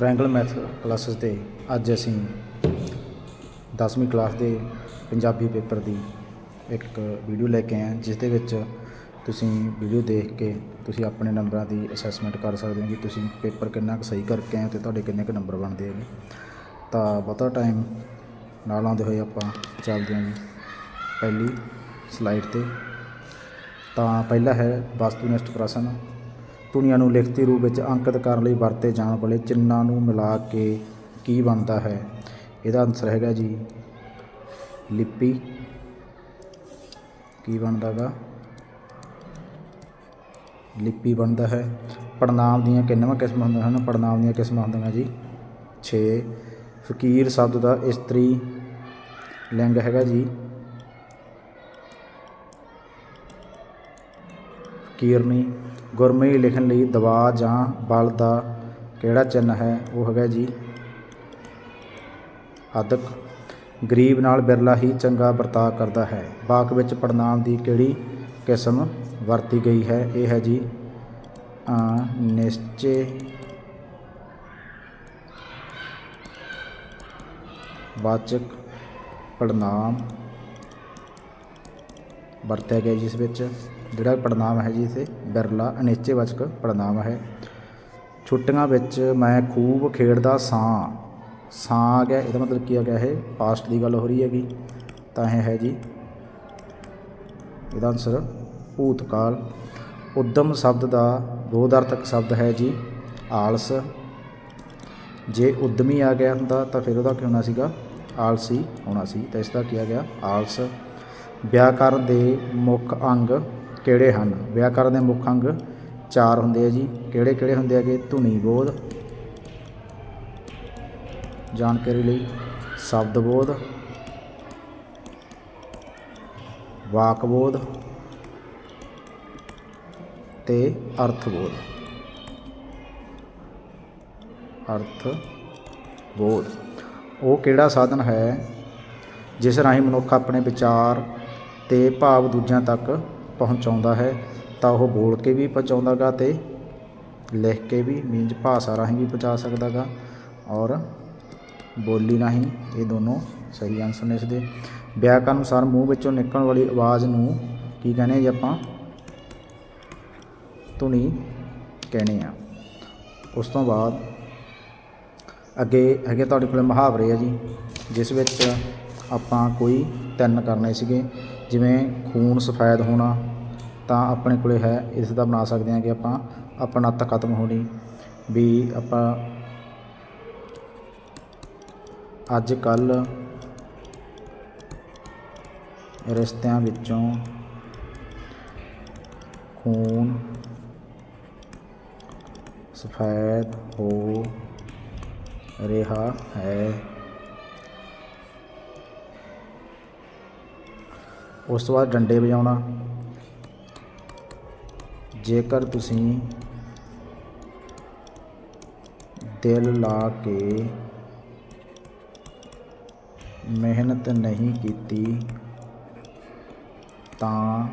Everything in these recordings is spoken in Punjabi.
ਟ੍ਰਾਇੰਗਲ ਮੈਥ ਕਲਾਸਿਸ ਤੇ ਅੱਜ ਅਸੀਂ 10ਵੀਂ ਕਲਾਸ ਦੇ ਪੰਜਾਬੀ ਪੇਪਰ ਦੀ ਇੱਕ ਵੀਡੀਓ ਲੈ ਕੇ ਆਏ ਹਾਂ, ਜਿਸ ਦੇ ਵਿੱਚ ਤੁਸੀਂ ਵੀਡੀਓ ਦੇਖ ਕੇ ਤੁਸੀਂ ਆਪਣੇ ਨੰਬਰਾਂ ਦੀ ਅਸੈਸਮੈਂਟ ਕਰ ਸਕਦੇ ਹੋ ਕਿ ਤੁਸੀਂ ਪੇਪਰ ਕਿੰਨਾ ਕੁ ਸਹੀ ਕਰਕੇ ਆਏ ਤੇ ਤੁਹਾਡੇ ਕਿੰਨੇ ਕੁ ਨੰਬਰ ਬਣਦੇ ਹੈਗੇ। ਤਾਂ ਬਹੁਤਾ ਟਾਈਮ ਨਾਲ ਆਉਂਦੇ ਹੋਏ ਆਪਾਂ ਚੱਲਦੇ ਹਾਂ ਜੀ। ਪਹਿਲੀ ਸਲਾਈਡ ਤੇ। ਤਾਂ ਪਹਿਲਾ ਹੈ ਵਸਤੂ ਵਸਤੂਨਿਸ਼ਟ ਪ੍ਰਸ਼ਨ। ਧੁਨੀਆਂ ਨੂੰ ਲਿਖਤੀ ਰੂਪ ਵਿੱਚ ਅੰਕਿਤ ਕਰਨ ਲਈ ਵਰਤੇ ਜਾਣ ਵਾਲੇ ਚਿੰਨ੍ਹਾਂ ਨੂੰ ਮਿਲਾ ਕੇ ਕੀ ਬਣਦਾ ਹੈ? ਇਹਦਾ ਆਨਸਰ ਹੈਗਾ ਜੀ, ਲਿਪੀ। ਕੀ ਬਣਦਾ ਗਾ ਲਿਪੀ ਬਣਦਾ ਹੈ। ਪੜਨਾਮ ਦੀਆਂ ਕਿੰਨੀਆਂ ਕਿਸਮਾਂ ਹੁੰਦੀਆਂ ਹਨ? ਪੜਨਾਮ ਦੀਆਂ ਕਿਸਮਾਂ ਹੁੰਦੀਆਂ ਜੀ 6 ਫਕੀਰ ਸ਼ਬਦ ਦਾ ਇਸਤਰੀ ਲਿੰਗ ਹੈਗਾ ਜੀ ਕੀਰਨੀ ਗੁਰਮੁਖੀ ਲਿਖਣ ਲਈ ਦਬਾਅ ਜਾਂ ਬਲ ਦਾ ਕਿਹੜਾ ਚਿੰਨ੍ਹ ਹੈ? ਉਹ ਹੈਗਾ ਜੀ ਅਦਕ। ਗਰੀਬ ਨਾਲ ਬਿਰਲਾ ਹੀ ਚੰਗਾ ਵਰਤਾਅ ਕਰਦਾ ਹੈ। ਵਾਕ ਵਿੱਚ ਪੜਨਾਮ ਦੀ ਕਿਹੜੀ ਕਿਸਮ ਵਰਤੀ ਗਈ ਹੈ? ਇਹ ਹੈ ਜੀ ਨਿਸ਼ਚੇ ਵਾਚਕ ਪੜਨਾਮ ਵਰਤਿਆ ਗਿਆ ਜਿਸ ਵਿੱਚ ਜਿਹੜਾ ਪੜਨਾਮ ਹੈ ਜੀ ਇਥੇ, ਬਿਰਲਾ ਅਨਿਸ਼ਚੈਵਾਚਕ ਪੜਨਾਮ ਹੈ। ਛੁੱਟੀਆਂ ਵਿੱਚ ਮੈਂ ਖੂਬ ਖੇਡਦਾ ਸਾਂ। ਸਾਂ ਆ ਗਿਆ ਇਹਦਾ ਮਤਲਬ ਕੀ ਆ ਗਿਆ ਇਹ? ਪਾਸਟ ਦੀ ਗੱਲ ਹੋ ਰਹੀ ਹੈਗੀ। ਤਾਂ ਇਹ ਹੈ ਜੀ, ਇਹਦਾ ਆਨਸਰ ਭੂਤਕਾਲ। ਉਦਮ ਸ਼ਬਦ ਦਾ ਬੋਧਾਰਥਕ ਸ਼ਬਦ ਹੈ ਜੀ, ਆਲਸ। ਜੇ ਉਦਮੀ ਆ ਗਿਆ ਹੁੰਦਾ ਤਾਂ ਫਿਰ ਉਹਦਾ ਕੀ ਹੋਣਾ ਸੀਗਾ? ਆਲਸੀ ਹੋਣਾ ਸੀ। ਤਾਂ ਇਸ ਦਾ ਕੀ ਆ ਗਿਆ? ਆਲਸ। ਵਿਆਕਰਨ ਦੇ ਮੁੱਖ ਅੰਗ ਕਿਹੜੇ ਹਨ? ਵਿਆਕਰਨ ਦੇ ਮੁੱਖ ਅੰਗ ਚਾਰ ਹੁੰਦੇ ਆ ਜੀ। ਕਿਹੜੇ ਕਿਹੜੇ ਹੁੰਦੇ ਹੈਗੇ? ਧੁਨੀ ਬੋਧ, ਜਾਣਕਾਰੀ ਲਈ ਸ਼ਬਦ ਬੋਧ, ਵਾਕ ਬੋਧ ਤੇ ਅਰਥ ਬੋਧ। ਅਰਥ ਬੋਧ। ਉਹ ਕਿਹੜਾ ਸਾਧਨ ਹੈ? ਜਿਸ ਰਾਹੀਂ ਮਨੁੱਖ ਆਪਣੇ ਵਿਚਾਰ ਤੇ ਭਾਵ ਦੂਜਿਆਂ ਤੱਕ ਪਹੁੰਚਾਉਂਦਾ ਹੈ, ਤਾਂ ਉਹ ਬੋਲ ਕੇ ਵੀ ਪਹੁੰਚਾਉਂਦਾ ਗਾ ਤੇ ਲਿਖ ਕੇ ਵੀ ਮੀਨਜ਼ ਭਾਸ਼ਾ ਰਾਹੀਂ ਵੀ ਪਹੁੰਚਾ ਸਕਦਾ ਗਾ ਔਰ ਬੋਲੀ ਰਾਹੀਂ ਇਹ ਦੋਨੋਂ ਸਹੀ ਆਨਸਰ ਨੇ ਇਸ ਦੇ ਵਿਆਕਰਨ ਅਨੁਸਾਰ ਮੂੰਹ ਵਿੱਚੋਂ ਨਿਕਲਣ ਵਾਲੀ ਆਵਾਜ਼ ਨੂੰ ਕੀ ਕਹਿੰਦੇ ਆ ਜੀ ਆਪਾਂ? ਧੁਨੀ ਕਹਿੰਦੇ ਆ। ਉਸ ਤੋਂ ਬਾਅਦ ਅੱਗੇ ਹੈਗੇ ਤੁਹਾਡੇ ਕੋਲ ਮੁਹਾਵਰੇ ਆ ਜੀ, ਜਿਸ ਵਿੱਚ ਆਪਾਂ ਕੋਈ ਤਿੰਨ ਕਰਨੇ ਸੀਗੇ, ਜਿਵੇਂ ਖੂਨ ਸਫੈਦ ਹੋਣਾ ਤਾਂ ਆਪਣੇ ਕੋਲੇ ਹੈ, ਇਸ ਦਾ ਬਣਾ ਸਕਦੇ ਹਾਂ ਕਿ ਆਪਾਂ ਆਪਣਤ ਖਤਮ ਹੋਣੀ, ਵੀ ਆਪਾਂ ਅੱਜ ਕੱਲ ਰਿਸ਼ਤਿਆਂ ਵਿੱਚੋਂ ਖੂਨ, ਸਫੈਦ ਹੋ ਰਿਹਾ ਹੈ। ਉਸ ਤੋਂ ਬਾਅਦ ਡੰਡੇ ਵਜਾਉਣਾ ਜੇਕਰ ਤੁਸੀਂ ਦਿਲ ਲਾ ਕੇ ਮਿਹਨਤ ਨਹੀਂ ਕੀਤੀ, ਤਾਂ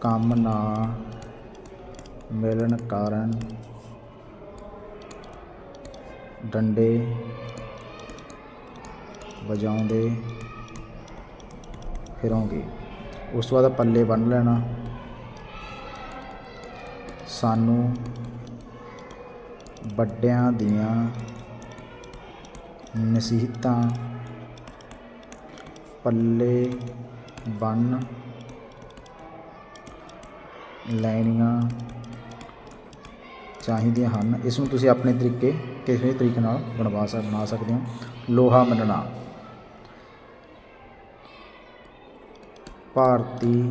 ਕੰਮ ਨਾ ਮਿਲਣ ਕਾਰਨ ਡੰਡੇ ਵਜਾਉਂਦੇ ਫਿਰੋਂਗੇ। ਉਸ ਤੋਂ ਬਾਅਦ ਪੱਲੇ ਬੰਨ੍ਹ ਲੈਣਾ। ਸਾਨੂੰ ਵੱਡਿਆਂ ਦੀਆਂ ਨਸੀਹਤਾਂ ਪੱਲੇ ਬੰਨ੍ਹ ਲੈਣੀਆਂ ਚਾਹੀਦੀਆਂ ਹਨ। ਇਸ ਨੂੰ ਤੁਸੀਂ ਆਪਣੇ ਤਰੀਕੇ, ਕਿਸੇ ਵੀ ਤਰੀਕੇ ਨਾਲ ਬਣਵਾ ਸਕ, ਬਣਾ ਸਕਦੇ ਹੋ। ਲੋਹਾ ਮੰਨਣਾ ਭਾਰਤੀ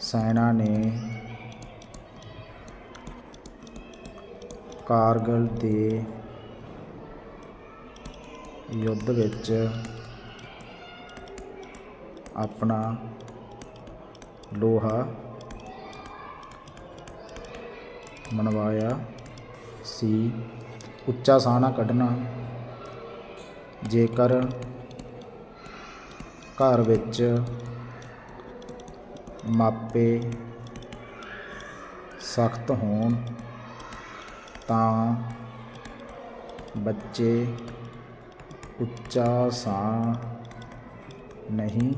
ਸੈਨਾ ਨੇ ਕਾਰਗਲ ਦੇ ਯੁੱਧ ਵਿੱਚ ਆਪਣਾ ਲੋਹਾ ਮਨਵਾਇਆ ਸੀ। ਉੱਚਾ ਸਾਹ ਨਾ ਕੱਢਣਾ। ਜੇਕਰ ਘਰ ਵਿੱਚ ਮਾਪੇ ਸਖਤ ਹੋਣ ਤਾਂ ਬੱਚੇ ਉੱਚਾ ਸਾਹ ਨਹੀਂ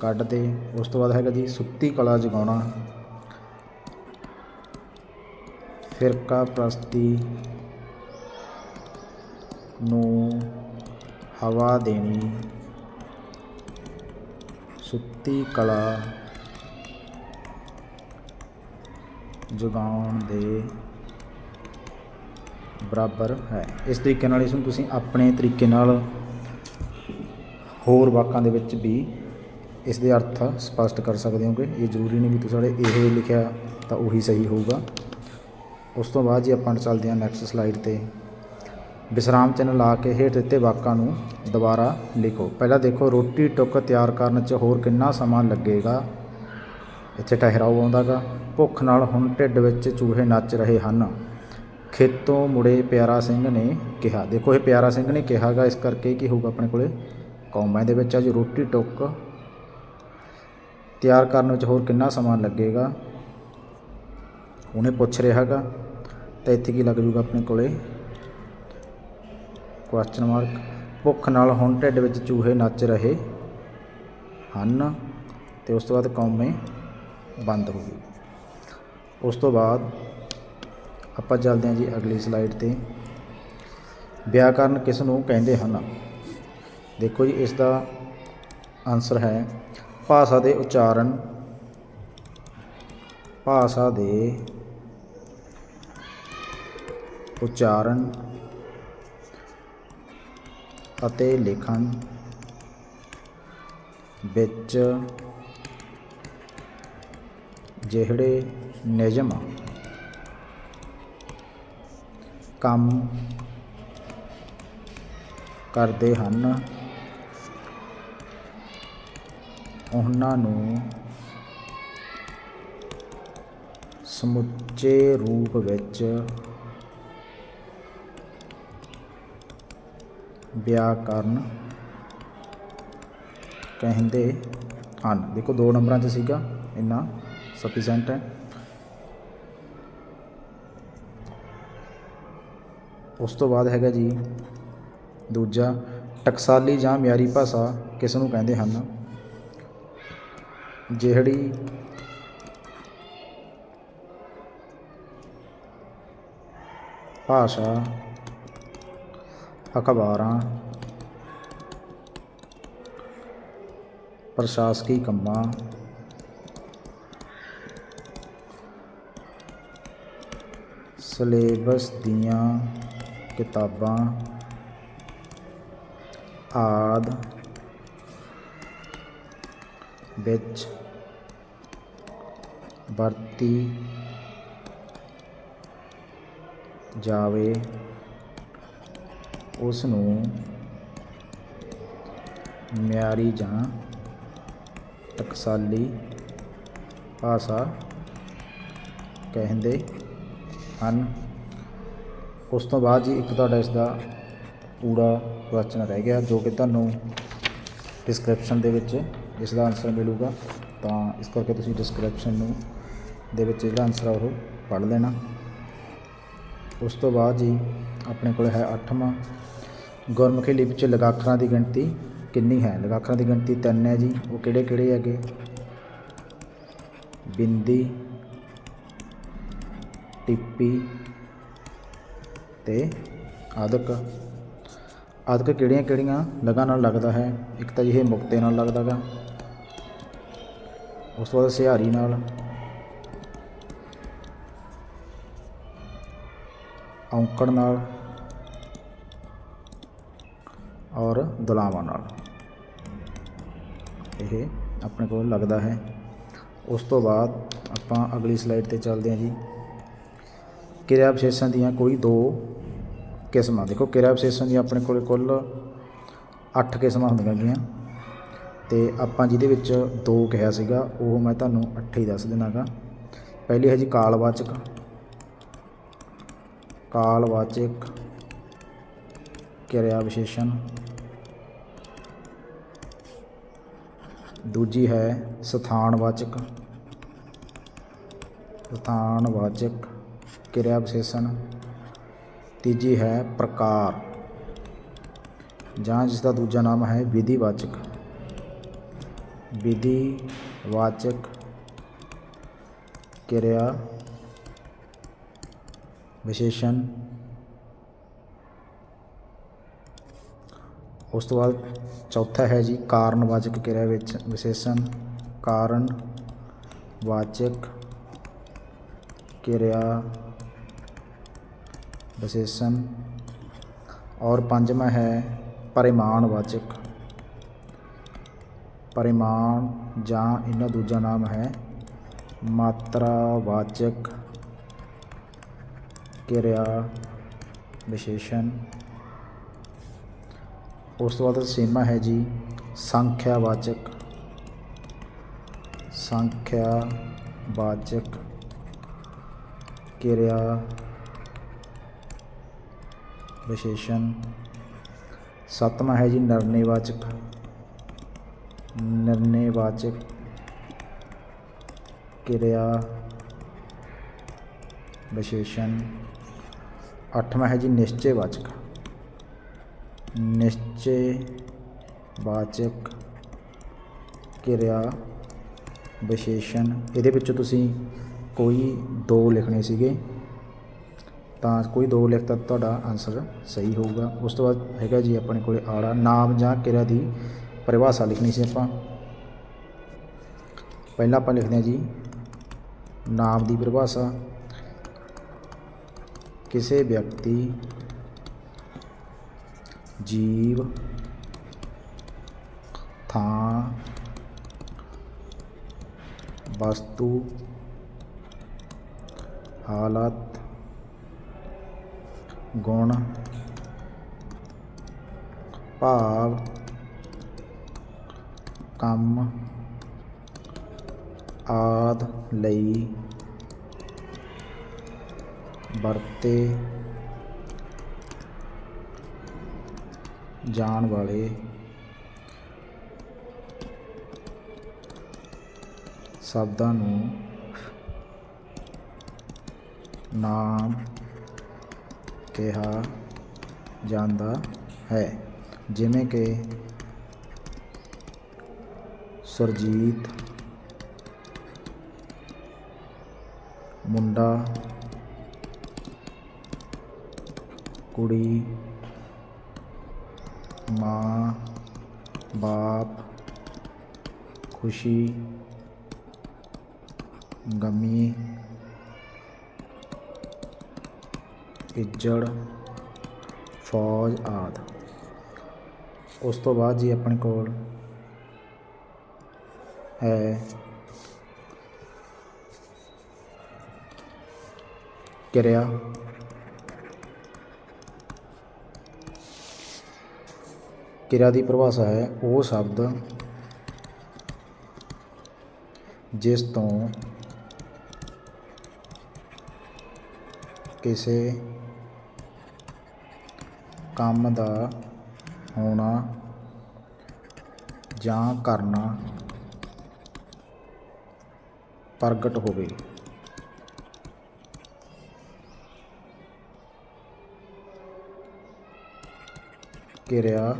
ਕੱਢਦੇ। ਉਸ ਤੋਂ ਬਾਅਦ ਹੈਗਾ ਜੀ ਸੁੱਤੀ ਕਲਾ ਜਗਾਉਣਾ। ਫਿਰਕਾ ਪ੍ਰਸਤੀ ਨੂੰ ਹਵਾ ਦੇਣੀ। ਸੁੱਤੀ ਕਲਾ ਜਗਾਉਣ ਦੇ ਬਰਾਬਰ ਹੈ। ਇਸ ਤਰੀਕੇ ਨਾਲ ਇਸ ਨੂੰ ਤੁਸੀਂ ਆਪਣੇ ਤਰੀਕੇ ਨਾਲ ਹੋਰ ਵਾਕਾਂ ਦੇ ਵਿੱਚ ਵੀ ਇਸ ਦੇ ਅਰਥ ਸਪਸ਼ਟ ਕਰ ਸਕਦੇ ਹੋਗੇ। ਇਹ ਜ਼ਰੂਰੀ ਨਹੀਂ ਵੀ ਤੁਸੀਂ ਸਾਡੇ ਇਹ ਲਿਖਿਆ ਤਾਂ ਉਹੀ ਸਹੀ ਹੋਊਗਾ। ਉਸ ਤੋਂ ਬਾਅਦ ਜੀ ਆਪਾਂ ਚੱਲਦੇ ਹਾਂ ਨੈਕਸਟ ਸਲਾਈਡ ਤੇ। ਵਿਸਰਾਮ ਚਿੰਨ੍ਹ ਲਾ ਕੇ ਹੇਠ ਦਿੱਤੇ ਵਾਕਾਂ ਨੂੰ ਦੁਬਾਰਾ ਲਿਖੋ। ਪਹਿਲਾਂ ਦੇਖੋ, ਰੋਟੀ ਟੁੱਕ ਤਿਆਰ ਕਰਨ 'ਚ ਹੋਰ ਕਿੰਨਾ ਸਮਾਂ ਲੱਗੇਗਾ? ਇੱਥੇ ਠਹਿਰਾਓ ਆਉਂਦਾਗਾ। ਭੁੱਖ ਨਾਲ ਹੁਣ ਢਿੱਡ ਵਿੱਚ ਚੂਹੇ ਨੱਚ ਰਹੇ ਹਨ। ਖੇਤੋਂ ਮੁੜੇ ਪਿਆਰਾ ਸਿੰਘ ਨੇ ਕਿਹਾ। ਦੇਖੋ, ਇਹ ਪਿਆਰਾ ਸਿੰਘ ਨੇ ਕਿਹਾਗਾ ਇਸ ਕਰਕੇ ਕੀ ਹੋਊਗਾ ਆਪਣੇ ਕੋਲੇ? ਕੌਮਾਂ ਦੇ ਵਿੱਚ ਅੱਜ ਰੋਟੀ ਟੁੱਕ ਤਿਆਰ ਕਰਨ ਵਿੱਚ ਹੋਰ ਕਿੰਨਾ ਸਮਾਂ ਲੱਗੇਗਾ? ਉਹਨੇ ਪੁੱਛ ਰਿਹਾ ਹੈਗਾ, ਤਾਂ ਇੱਥੇ ਕੀ ਲੱਗ ਜੂਗਾ ਆਪਣੇ ਕੋਲੇ? ਕੁਐਸਚਨ ਮਾਰਕ ਭੁੱਖ ਨਾਲ ਹੁਣ ਢਿੱਡ ਵਿੱਚ ਚੂਹੇ ਨੱਚ ਰਹੇ ਹਨ ਤੇ ਉਸ ਤੋਂ ਬਾਅਦ ਕੌਮੇ ਬੰਦ ਹੋ ਗਈ। ਉਸ ਤੋਂ ਬਾਅਦ ਆਪਾਂ ਚੱਲਦੇ ਹਾਂ ਜੀ ਅਗਲੀ ਸਲਾਈਡ ਤੇ। ਵਿਆਕਰਨ ਕਿਸ ਨੂੰ ਕਹਿੰਦੇ ਹਨ? ਦੇਖੋ ਜੀ, ਇਸ ਦਾ ਆਨਸਰ ਹੈ ਭਾਸ਼ਾ ਦੇ ਉਚਾਰਨ। ਭਾਸ਼ਾ ਦੇ ਉਚਾਰਨ। ਅਤੇ ਲਿਖਣ ਵਿੱਚ ਜਿਹੜੇ ਨਿਯਮ ਕੰਮ ਕਰਦੇ ਹਨ ਉਹਨਾਂ ਨੂੰ ਸਮੁੱਚੇ ਰੂਪ ਵਿੱਚ ਵਿਆਕਰਨ ਕਹਿੰਦੇ ਹਨ। ਦੇਖੋ, ਦੋ ਨੰਬਰਾਂ 'ਚ ਸੀਗਾ। ਇੰਨਾ ਸਫੀਸ਼ੈਂਟ ਹੈ। ਉਸ ਤੋਂ ਬਾਅਦ ਹੈਗਾ ਜੀ, ਦੂਜਾ, ਟਕਸਾਲੀ ਜਾਂ ਮਿਆਰੀ ਭਾਸ਼ਾ ਕਿਸ ਨੂੰ ਕਹਿੰਦੇ ਹਨ? ਜਿਹੜੀ ਭਾਸ਼ਾ ਅਖਬਾਰਾਂ ਪ੍ਰਸ਼ਾਸਕੀ ਕੰਮਾਂ ਸਿਲੇਬਸ ਦੀਆਂ ਕਿਤਾਬਾਂ ਆਦਿ ਵਿੱਚ ਵਰਤੀ ਜਾਵੇ ਉਸ ਨੂੰ ਮਿਆਰੀ ਜਾਂ ਟਕਸਾਲੀ ਭਾਸ਼ਾ ਕਹਿੰਦੇ ਹਨ। ਉਸ ਤੋਂ ਬਾਅਦ ਜੀ ਇੱਕ ਤੁਹਾਡਾ ਇਸ ਦਾ ਪੂਰਾ ਕੁਐਸਚਨ ਰਹਿ ਗਿਆ, ਜੋ ਕਿ ਤੁਹਾਨੂੰ ਡਿਸਕ੍ਰਿਪਸ਼ਨ ਦੇ ਵਿੱਚ ਇਸ ਦਾ ਆਨਸਰ ਮਿਲੂਗਾ। ਤਾਂ ਇਸ ਕਰਕੇ ਤੁਸੀਂ ਡਿਸਕ੍ਰਿਪਸ਼ਨ ਨੂੰ ਦੇ ਵਿੱਚ ਇਹਦਾ ਆਨਸਰ ਆ ਉਹ ਪੜ੍ਹ ਲੈਣਾ। ਉਸ ਤੋਂ ਬਾਅਦ ਜੀ ਆਪਣੇ ਕੋਲ ਹੈ 8ਵਾਂ ਗੁਰਮੁਖੀ ਲਿਪੀ 'ਚ ਲਗਾਖਰਾਂ ਦੀ ਗਿਣਤੀ ਕਿੰਨੀ ਹੈ? ਲਗਾਖਰਾਂ ਦੀ ਗਿਣਤੀ ਤਿੰਨ ਹੈ ਜੀ। ਉਹ ਕਿਹੜੇ ਕਿਹੜੇ ਹੈਗੇ? ਬਿੰਦੀ, ਟਿੱਪੀ ਤੇ ਆਦਿਕ। ਆਦਿਕ ਕਿਹੜੀਆਂ ਕਿਹੜੀਆਂ ਲਗਾਂ ਨਾਲ ਲੱਗਦਾ ਹੈ? ਇੱਕ ਤਾਂ ਇਹ ਮੁਕਤੇ ਨਾਲ ਲੱਗਦਾ ਗਾ। ਉਸ ਤੋਂ ਬਾਅਦ ਸਿਹਾਰੀ ਨਾਲ। ਔਂਕੜ ਨਾਲ। ਔਰ ਦੁਲਾਵਾਂ ਨਾਲ। ਇਹ ਆਪਣੇ ਕੋਲ ਲੱਗਦਾ ਹੈ। ਉਸ ਤੋਂ ਬਾਅਦ ਆਪਾਂ ਅਗਲੀ ਸਲਾਈਡ ਤੇ ਚੱਲਦੇ ਹਾਂ ਜੀ। ਕਿਰਿਆ ਵਿਸ਼ੇਸ਼ਣ ਦੀਆਂ ਕੋਈ ਦੋ ਕਿਸਮਾਂ। ਦੇਖੋ, ਕਿਰਿਆ ਵਿਸ਼ੇਸ਼ਣ ਦੀਆਂ ਆਪਣੇ ਕੋਲ ਕੁੱਲ 8 ਕਿਸਮਾਂ ਹੁੰਦੀਆਂ ਗਈਆਂ ਤੇ ਆਪਾਂ ਜਿਹਦੇ ਵਿੱਚ ਦੋ ਕਿਹਾ ਸੀਗਾ, ਉਹ ਮੈਂ ਤੁਹਾਨੂੰ 8 ਹੀ ਦੱਸ ਦੇਣਾਗਾ ਪਹਿਲੀ ਹੈ ਜੀ ਕਾਲਵਾਚਕ। ਕਾਲਵਾਚਕ ਕਿਰਿਆ ਵਿਸ਼ੇਸ਼ਣ। ਦੂਜੀ ਹੈ ਸਥਾਨਵਾਚਕ। ਸਥਾਨਵਾਚਕ ਕਿਰਿਆ ਵਿਸ਼ੇਸ਼ਣ ਤੀਜੀ ਹੈ ਪ੍ਰਕਾਰ। ਜਾਂ ਜਿਸ ਦਾ ਦੂਜਾ ਨਾਮ ਹੈ ਵਿਧੀਵਾਚਕ। ਵਿਧੀਵਾਚਕ ਕਿਰਿਆ ਵਿਸ਼ੇਸ਼ਣ ਉਸ ਤੋਂ ਬਾਅਦ ਚੌਥਾ ਹੈ ਜੀ ਕਾਰਨਵਾਚਕ ਕਿਰਿਆ ਵਿੱਚ ਵਿਸ਼ੇਸ਼ਣ, ਕਾਰਨ, ਵਾਚਕ ਕਿਰਿਆ, ਵਿਸ਼ੇਸ਼ਣ ਔਰ ਪੰਜਵਾਂ ਹੈ ਪਰਿਮਾਣ ਵਾਚਕ। ਪਰਿਮਾਣ ਜਾਂ ਇਹਨਾਂ ਦੂਜਾ ਨਾਮ ਹੈ ਮਾਤਰਾਵਾਚਕ ਕਿਰਿਆ ਵਿਸ਼ੇਸ਼ਣ। ਉਸ ਤੋਂ ਬਾਅਦ ਸੀਮਾ ਹੈ ਜੀ ਸੰਖਿਆਵਾਚਕ ਸੰਖਿਆਵਾਚਕ ਕਿਰਿਆ ਵਿਸ਼ੇਸ਼ਣ ਸੱਤਵਾਂ ਹੈ ਜੀ ਨਿਰਣੇਵਾਚਕ ਨਿਰਣੇਵਾਚਕ ਕਿਰਿਆ ਵਿਸ਼ੇਸ਼ਣ ਅੱਠਵਾਂ ਹੈ ਜੀ ਨਿਸ਼ਚੈਵਾਚਕ ਨਿਸ਼ਚੈ ਵਾਚਕ ਕਿਰਿਆ ਵਿਸ਼ੇਸ਼ਣ। ਇਹਦੇ ਵਿੱਚੋਂ ਤੁਸੀਂ ਕੋਈ ਦੋ ਲਿਖਣੇ ਸੀਗੇ, ਤਾਂ ਕੋਈ ਦੋ ਲਿਖਤਾ ਤੁਹਾਡਾ ਆਨਸਰ ਸਹੀ ਹੋਊਗਾ। ਉਸ ਤੋਂ ਬਾਅਦ ਹੈਗਾ ਜੀ ਆਪਣੇ ਕੋਲੇ ਆੜਾ, ਨਾਮ ਜਾਂ ਕਿਰਿਆ ਦੀ ਪਰਿਭਾਸ਼ਾ ਲਿਖਣੀ ਸੀ ਆਪਾਂ। ਪਹਿਲਾਂ ਆਪਾਂ ਲਿਖਦੇ ਹਾਂ ਜੀ, ਨਾਮ ਦੀ ਪਰਿਭਾਸ਼ਾ। ਕਿਸੇ ਵਿਅਕਤੀ ਜੀਵ ਥਾਂ ਵਸਤੂ ਹਾਲਤ ਗੁਣ ਭਾਵ ਕੰਮ ਆਦ ਲਈ ਵਰਤੇ ਜਾਣ ਵਾਲੇ। ਸ਼ਬਦਾਂ ਨੂੰ ਨਾਮ ਕਿਹਾ ਜਾਂਦਾ ਹੈ। ਜਿਵੇਂ ਕਿ ਸੁਰਜੀਤ ਮੁੰਡਾ ਕੁੜੀ ਮਾਂ ਬਾਪ ਖੁਸ਼ੀ ਗਮੀ ਇੱਜੜ ਫੌਜ ਆਦਿ ਉਸ ਤੋਂ ਬਾਅਦ ਜੀ ਆਪਣੇ ਕੋਲ ਹੈ ਕਿਰਿਆ ਕਿਰਿਆ ਦੀ ਪਰਿਭਾਸ਼ਾ ਹੈ ਉਹ ਸ਼ਬਦ ਜਿਸ ਤੋਂ ਕਿਸੇ ਕੰਮ ਦਾ ਹੋਣਾ ਜਾਂ ਕਰਨਾ ਪ੍ਰਗਟ ਹੋਵੇ। ਕਿਰਿਆ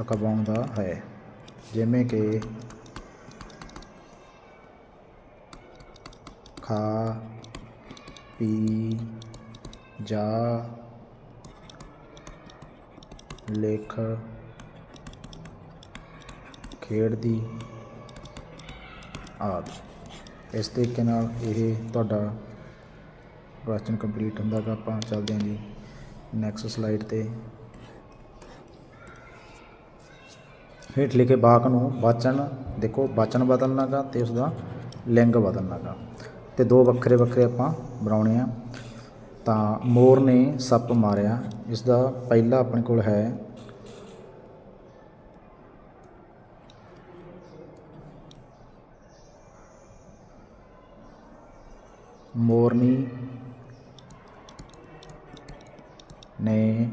ਅਕਬਾਉਂਦਾ ਹੈ। ਜਿਵੇਂ ਕਿ ਖਾ, ਪੀ, ਜਾ, ਲਿਖ, ਖੇਡਦੀ ਆਦਿ। ਇਸ ਤਰੀਕੇ ਨਾਲ ਇਹ ਤੁਹਾਡਾ ਕੁਐਸਚਨ ਕੰਪਲੀਟ ਹੁੰਦਾ ਗਾ ਆਪਾਂ ਚੱਲਦੇ ਹਾਂ ਜੀ ਨੈਕਸਟ ਸਲਾਈਡ ਤੇ। ਹੇਠ ਲਿਖੇ ਵਾਕ ਨੂੰ ਵਾਚਨ, ਦੇਖੋ ਵਾਚਨ ਬਦਲਣਾ ਗਾ ਤੇ ਉਸ ਦਾ ਲਿੰਗ ਬਦਲਣਾ ਗਾ ਤੇ ਦੋ ਵੱਖਰੇ ਵੱਖਰੇ ਆਪਾਂ ਬਣਾਉਣੇ ਆ। ਤਾਂ ਮੋਰ ਨੇ ਸੱਪ ਮਾਰਿਆ। ਇਸ ਦਾ ਪਹਿਲਾ ਆਪਣੇ ਕੋਲ ਹੈ। ਮੋਰਨੀ ਨੇ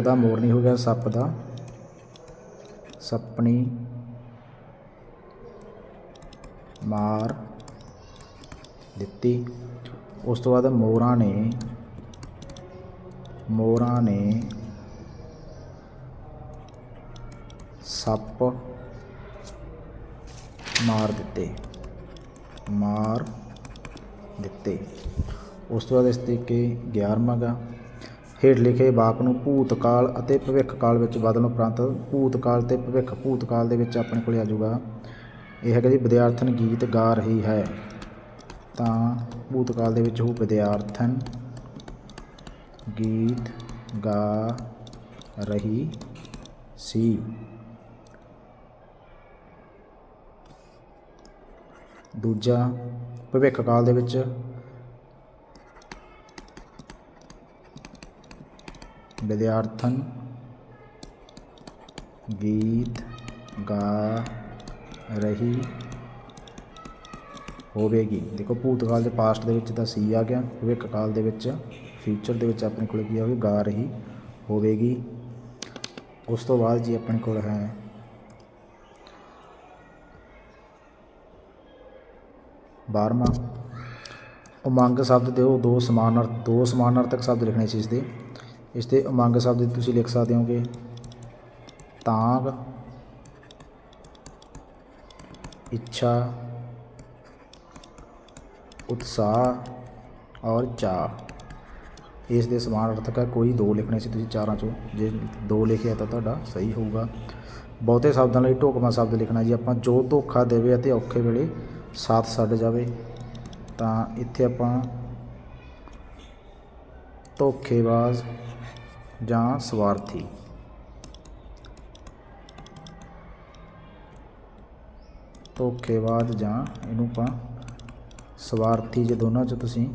ਮੋਰ ਦਾ ਮੋਰਨੀ ਹੋ ਗਿਆ, ਸੱਪ ਦਾ। ਸੱਪਣੀ। ਮਾਰ ਦਿੱਤੀ। ਉਸ ਤੋਂ ਬਾਅਦ ਮੋਰਾਂ ਨੇ ਮੋਰਾਂ ਨੇ ਸੱਪ ਮਾਰ ਦਿੱਤੇ। ਮਾਰ ਦਿੱਤੇ। ਉਸ ਤੋਂ ਬਾਅਦ ਇਸ ਤਰੀਕੇ 11ਵਾਂ ਗਾ। ਹੇਠ ਲਿਖੇ ਵਾਕ ਨੂੰ ਭੂਤਕਾਲ ਅਤੇ ਭਵਿੱਖ ਕਾਲ ਵਿੱਚ ਬਦਲਣ ਉਪਰੰਤ ਭੂਤਕਾਲ ਤੇ ਭਵਿੱਖ ਭੂਤਕਾਲ ਦੇ ਵਿੱਚ ਆਪਣੇ ਕੋਲ ਆ ਜਾਊਗਾ। ਇਹ ਹੈਗਾ ਜੀ ਵਿਦਿਆਰਥਣ ਗੀਤ ਗਾ ਰਹੀ ਹੈ। ਤਾਂ ਭੂਤਕਾਲ ਦੇ ਵਿੱਚ ਉਹ ਵਿਦਿਆਰਥਣ ਗੀਤ ਗਾ ਰਹੀ ਸੀ। ਦੂਜਾ ਭਵਿੱਖ ਕਾਲ ਦੇ ਵਿੱਚ ਵਿਦਿਆਰਥਣ ਗੀਤ ਗਾ ਰਹੀ ਹੋਵੇਗੀ। ਦੇਖੋ, ਭੂਤਕਾਲ ਦੇ ਪਾਸਟ ਦੇ ਵਿੱਚ ਤਾਂ ਸੀ ਆ ਗਿਆ ਭਵਿੱਖ ਕਾਲ ਦੇ ਵਿੱਚ ਫਿਊਚਰ ਦੇ ਵਿੱਚ ਆਪਣੇ ਕੋਲ ਕੀ ਆਵੇ ਗਾ ਰਹੀ ਹੋਵੇਗੀ। ਉਸ ਤੋਂ ਬਾਅਦ ਜੀ ਆਪਣੇ ਕੋਲ ਹੈ ਬਾਰਵਾਂ। ਉਮੰਗ ਸ਼ਬਦ ਦੇ ਉਹ ਦੋ ਸਮਾਨ ਦੋ ਸਮਾਨ ਸ਼ਬਦ ਲਿਖਣੇ ਸੀ ਇਸ ਦੇ। ਇਸ ਦੇ ਉਮੰਗ ਸ਼ਬਦ ਤੁਸੀਂ ਲਿਖ ਸਕਦੇ ਹੋਗੇ। ਤਾਂਗ, ਇੱਛਾ, ਉਤਸ਼ਾਹ ਔਰ ਚਾਹ ਇਸ ਦੇ ਸਮਾਨ ਅਰਥਕ ਹੈ, ਕੋਈ ਦੋ ਲਿਖਣੇ ਸੀ ਤੁਸੀਂ ਚਾਰਾਂ ਚੋਂ। ਜੇ ਦੋ ਲਿਖਿਆ ਤਾਂ ਤੁਹਾਡਾ ਸਹੀ ਹੋਊਗਾ। ਬਹੁਤੇ ਸ਼ਬਦਾਂ ਲਈ ਢੋਕਵਾਂ ਸ਼ਬਦ ਲਿਖਣਾ ਜੀ। ਆਪਾਂ ਜੋ ਧੋਖਾ ਦੇਵੇ ਅਤੇ ਔਖੇ ਵੇਲੇ ਸਾਥ ਛੱਡ ਜਾਵੇ, ਤਾਂ ਇੱਥੇ ਆਪਾਂ ਧੋਖੇਬਾਜ਼ ਜਾਂ ਸਵਾਰਥੀ। ਧੋਖੇਬਾਜ਼ ਜਾਂ ਇਹਨੂੰ ਆਪਾਂ ਸਵਾਰਥੀ ਜੇ ਦੋਨਾਂ 'ਚ ਤੁਸੀਂ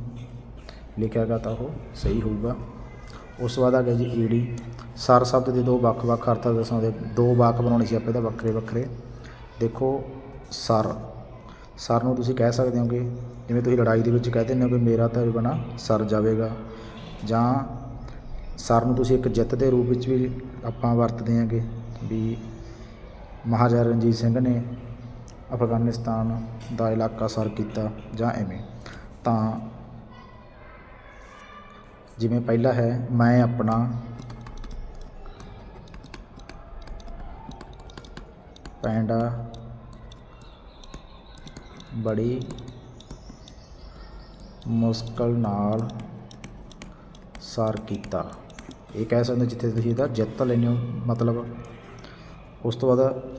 ਲਿਖਿਆਗਾ ਤਾਂ ਉਹ ਸਹੀ ਹੋਊਗਾ। ਉਸ ਤੋਂ ਬਾਅਦ ਆ ਗਿਆ ਜੀ ਈੜੀ ਸਰ ਸ਼ਬਦ ਦੇ ਦੋ ਵੱਖ-ਵੱਖ ਅਰਥ ਦੱਸਣਦੇ ਦੋ ਵਾਕ ਬਣਾਉਣੇ ਸੀ ਆਪਾਂ ਇਹਦਾ ਵੱਖਰੇ ਵੱਖਰੇ। ਦੇਖੋ, ਸਰ। ਸਰ ਨੂੰ ਤੁਸੀਂ ਕਹਿ ਸਕਦੇ ਹੋਗੇ, ਜਿਵੇਂ ਤੁਸੀਂ ਲੜਾਈ ਦੇ ਵਿੱਚ ਕਹਿ ਦਿੰਦੇ ਹੋ ਕਿ ਮੇਰਾ ਤਾਂ ਬਣਾ ਸਰ ਜਾਵੇਗਾ। ਜਾਂ ਸਰ ਨੂੰ ਤੁਸੀਂ ਇੱਕ ਜਿੱਤ ਦੇ ਰੂਪ ਵਿੱਚ ਵੀ ਆਪਾਂ ਵਰਤਦੇ ਹਾਂਗੇ ਵੀ ਮਹਾਰਾਜਾ ਰਣਜੀਤ ਸਿੰਘ ਨੇ ਅਫਗਾਨਿਸਤਾਨ ਦਾ ਇਲਾਕਾ ਸਰ ਕੀਤਾ ਜਾਂ ਐਵੇਂ। ਤਾਂ ਜਿਵੇਂ ਪਹਿਲਾ ਹੈ, ਮੈਂ ਆਪਣਾ ਪੈਂਡਾ ਬੜੀ ਮੁਸ਼ਕਲ ਨਾਲ ਸਰ ਕੀਤਾ। ਇਹ ਕਹਿ ਸਕਦੇ ਜਿੱਥੇ ਤੁਸੀਂ ਇਹਦਾ ਜਿੱਤ ਲੈਂਦੇ ਹੋ, ਮਤਲਬ। ਉਸ ਤੋਂ ਬਾਅਦ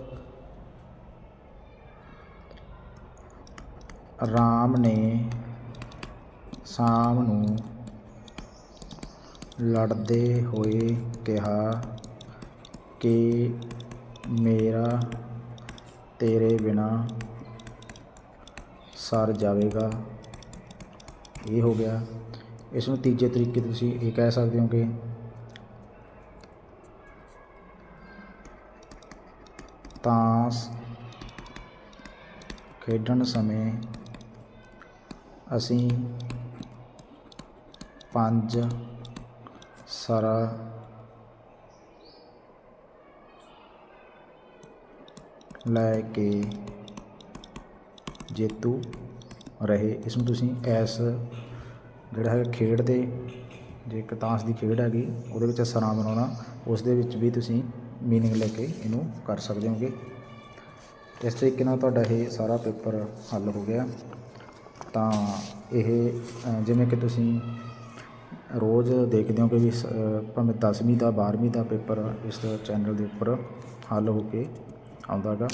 ਰਾਮ ਨੇ ਸ਼ਾਮ ਨੂੰ ਲੜਦੇ ਹੋਏ ਕਿਹਾ ਕਿ ਮੇਰਾ ਤੇਰੇ ਬਿਨਾ ਸਰ ਜਾਵੇਗਾ। ਇਹ ਹੋ ਗਿਆ। ਇਸ ਨੂੰ ਤੀਜੇ ਤਰੀਕੇ ਤੁਸੀਂ ਇਹ ਕਹਿ ਸਕਦੇ ਹੋ ਕਿ ਤਾਸ਼ ਖੇਡਣ ਸਮੇਂ ਅਸੀਂ ਪੰਜ ਸਰਾ ਲੈ ਕੇ ਜੇਤੂ ਰਹੇ। ਇਸ ਨੂੰ ਤੁਸੀਂ ਐਸ ਜਿਹੜਾ ਹੈ ਖੇਡ ਦੇ, ਜੇ ਇੱਕ ਤਾਸ਼ ਦੀ ਖੇਡ ਹੈਗੀ, ਉਹਦੇ ਵਿੱਚ ਸਰਾਂ ਬਣਾਉਣਾ। ਉਸ ਦੇ ਵਿੱਚ ਵੀ ਤੁਸੀਂ ਮੀਨਿੰਗ ਲੈ ਕੇ ਇਹਨੂੰ ਕਰ ਸਕਦੇ ਹੋਗੇ। ਇਸ ਤਰੀਕੇ ਨਾਲ ਤੁਹਾਡਾ ਇਹ ਸਾਰਾ ਪੇਪਰ ਹੱਲ ਹੋ ਗਿਆ। ਤਾਂ ਇਹ ਜਿਵੇਂ ਕਿ ਤੁਸੀਂ ਰੋਜ਼ ਦੇਖਦੇ ਹੋ ਕਿ ਵੀ ਸ- ਭਾਵੇਂ 10ਵੀਂ ਦਾ 12ਵੀਂ ਦਾ ਪੇਪਰ ਇਸ ਚੈਨਲ ਦੇ ਉੱਪਰ ਹੱਲ ਹੋ ਕੇ ਆਉਂਦਾ ਗਾ।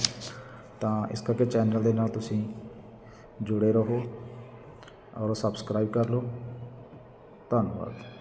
ਤਾਂ ਇਸ ਕਰਕੇ ਚੈਨਲ ਦੇ ਨਾਲ ਤੁਸੀਂ ਜੁੜੇ ਰਹੋ ਔਰ ਸਬਸਕ੍ਰਾਈਬ ਕਰ ਲਓ। ਧੰਨਵਾਦ।